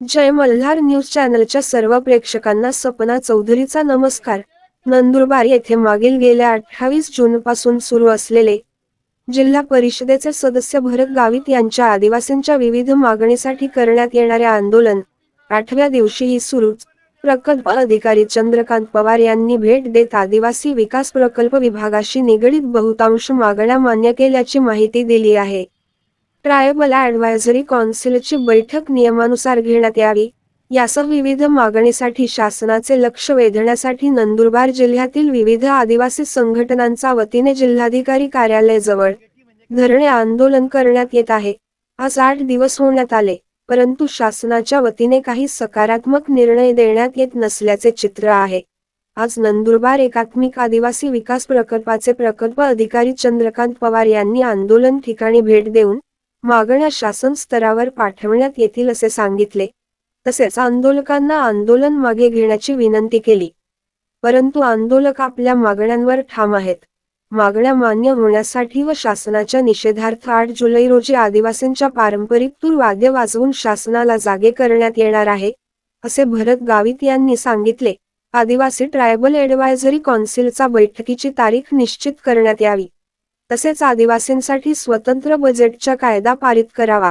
जय Malhar news चॅनलच्या सर्व प्रेक्षकांना सपना चौधरीचा नमस्कार. नंदुरबार येथे मागील गेल्या अठ्ठावीस जून पासून सुरू असलेले जिल्हा परिषदेचे सदस्य भरत गावित यांच्या आदिवासींच्या विविध मागणीसाठी करण्यात येणारे आंदोलन आठव्या दिवशीही सुरूच. प्रकल्प अधिकारी चंद्रकांत पवार यांनी भेट देत आदिवासी विकास प्रकल्प विभागाशी निगडीत बहुतांश मागण्या मान्य केल्याची माहिती दिली आहे. ट्रायबल ॲडवायझरी कौन्सिलची बैठक नियमानुसार घेण्यात यावी यासह विविध मागणीसाठी शासनाचे लक्ष वेधण्यासाठी नंदुरबार जिल्ह्यातील विविध आदिवासी संघटनांच्या वतीने जिल्हाधिकारी कार्यालयाजवळ धरणे आंदोलन करण्यात येत आहे. आज आठ दिवस होण्यात आले. परंतु शासनाच्या वतीने काही सकारात्मक निर्णय देण्यात येत नसल्याचे चित्र आहे. आज नंदुरबार एकात्मिक आदिवासी विकास प्रकल्पाचे प्रकल्प अधिकारी चंद्रकांत पवार यांनी आंदोलन ठिकाणी भेट देऊन मागण्या शासन स्तरावर पाठवण्यात येतील असे सांगितले. तसेच आंदोलकांना आंदोलन मागे घेण्याची विनंती केली. परंतु आंदोलक आपल्या मागण्यांवर ठाम आहेत. मागण्या मान्य होण्यासाठी व शासनाच्या निषेधार्थ आठ जुलै रोजी आदिवासींच्या पारंपरिक तूर वाद्य वाजवून शासनाला जागे करण्यात येणार आहे असे भरत गावित यांनी सांगितले. आदिवासी ट्रायबल ॲडवायझरी कौन्सिलचा बैठकीची तारीख निश्चित करण्यात यावी. तसेच आदिवासींसाठी स्वतंत्र बजेटचा कायदा पारित करावा.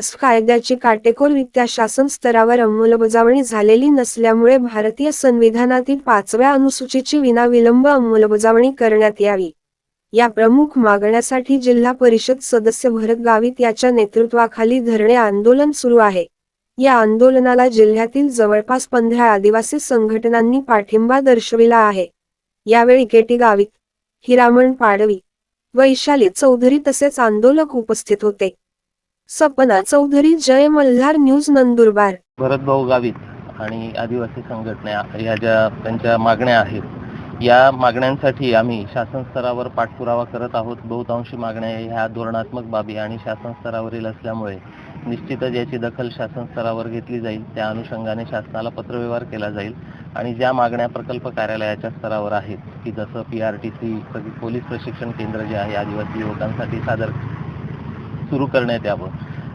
कायद्याची काटेकोररित्या शासन स्तरावर अंमलबजावणी झालेली नसल्यामुळे भारतीय संविधानातील पाचव्या अनुसूचीची विनाविलंब अंमलबजावणी करण्यात यावी. या प्रमुख मागण्यासाठी जिल्हा परिषद सदस्य भरत गावित याच्या नेतृत्वाखाली धरणे आंदोलन सुरू आहे. या आंदोलनाला जिल्ह्यातील जवळपास पंधरा आदिवासी संघटनांनी पाठिंबा दर्शविला आहे. यावेळी केटी गावित हिरामण पाडवी वैशाली चौधरी तसेच आंदोलक उपस्थित होते. सपना चौधरी जय मल्हार न्यूज नंदुरबार. भरतभाऊ गावित आणि आदिवासी संघटना या ज्या त्यांच्या मागण्या आहेत या मागण्यांसाठी आम्ही शासन स्तरावर पाठपुरावा करत आहोत. बहुतांशी मागण्या ह्या धोरणात्मक बाबी आणि शासन स्तरावरील असल्यामुळे निश्चितच याची दखल शासन स्तरावर घेतली जाईल. त्या अनुषंगाने शासनाला पत्रव्यवहार केला जाईल आणि ज्या मागण्या प्रकल्प कार्यालयाच्या स्तरावर आहेत की जसं P R T C police प्रशिक्षण केंद्र जे आहे आदिवासी युवकांसाठी सादर सुरू करण्यात यावं.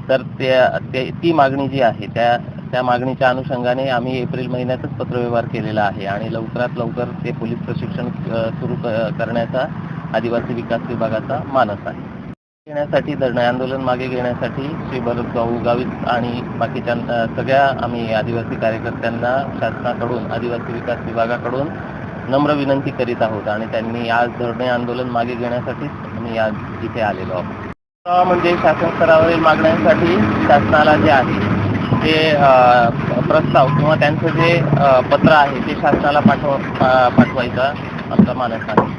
तर त्या ती मागणी जी आहे त्या त्या मागणीच्या अनुषंगाने आम्ही एप्रिल महिन्यातच पत्रव्यवहार केलेला आहे आणि लवकरात लवकर ते पोलीस प्रशिक्षण सुरू करण्याचा आदिवासी विकास विभागाचा मानस आहे. घेण्यासाठी धरणे आंदोलन मागे घेण्यासाठी श्री भरत गाऊ गावित आणि बाकीच्या सगळ्या आम्ही आदिवासी कार्यकर्त्यांना शासनाकडून आदिवासी विकास विभागाकडून नम्र विनंती करीत आहोत आणि त्यांनी आज धरणे आंदोलन मागे घेण्यासाठीच आम्ही आज इथे आलेलो आहोत. म्हणजे शासन स्तरावरील मागण्यांसाठी शासनाला जे आहे ते प्रस्ताव किंवा त्यांचं जे पत्र आहे ते शासनाला पाठव पाठवायचा आमचा मानस आहे